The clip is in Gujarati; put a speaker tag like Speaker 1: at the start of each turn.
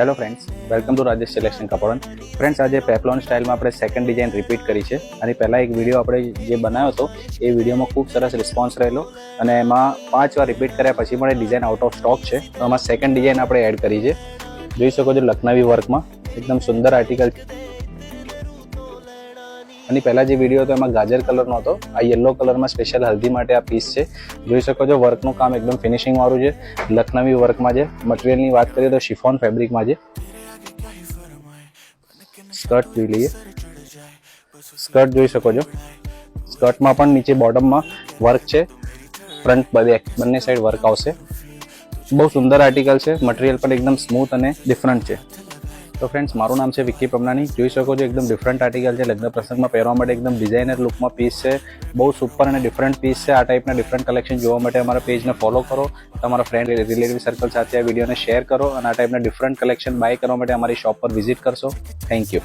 Speaker 1: Hello friends welcome to Rajesh selection કપડન friends આજે પેપલોન સ્ટાઇલમાં આપણે સેકન્ડ ડિઝાઇન રિપીટ કરી છે. અને પહેલાં એક વીડિયો આપણે જે બનાવ્યો હતો, એ વિડીયોમાં ખૂબ સરસ રિસ્પોન્સ રહેલો. અને એમાં પાંચ વાર રિપીટ કર્યા પછી પણ એ ડિઝાઇન આઉટ ઓફ સ્ટોક છે. તો એમાં સેકન્ડ ડિઝાઇન આપણે એડ કરી છે. જોઈ શકો છો લખનવી વર્કમાં એકદમ સુંદર આર્ટિકલ અને પહેલાં જે વીડિયો હતો એમાં ગાજર કલરનો હતો. આ યલો કલરમાં સ્પેશિયલ હલ્દી માટે આ પીસ છે. જોઈ શકો છો વર્કનું કામ એકદમ ફિનિશિંગ વાળું છે. લખનવી વર્કમાં છે. મટીરિયલની વાત કરીએ તો શિફોન ફેબ્રિકમાં છે. સ્કર્ટ જોઈ લઈએ. સ્કર્ટ જોઈ શકો છો. સ્કર્ટમાં પણ નીચે બોટમમાં વર્ક છે. ફ્રન્ટ બધે બંને સાઈડ વર્ક આવશે. બહુ સુંદર આર્ટિકલ છે. મટીરિયલ પણ એકદમ સ્મૂથ અને ડિફરન્ટ છે. તો ફ્રેન્ડ્સ મારું નામ છે વિક્કી પમનાની જોઈ શકો છો એકદમ ડિફરન્ટ આર્ટિકલ છે. લગ્ન પ્રસંગમાં પહેરવા માટે એકદમ ડિઝાઇનર લુકમાં પીસ છે. બહુ સુપર અને ડિફરન્ટ પીસ છે. આ ટાઈપના ડિફરન્ટ કલેક્શન જોવા માટે અમારા પેજને ફોલો કરો. તમારા ફ્રેન્ડ રિલેટિવ સર્કલ સાથે આ વિડીયોને શેર કરો અને આ ટાઈપના ડિફરન્ટ કલેક્શન બાય કરવા માટે અમારી શોપ પર વિઝિટ કરશો. Thank you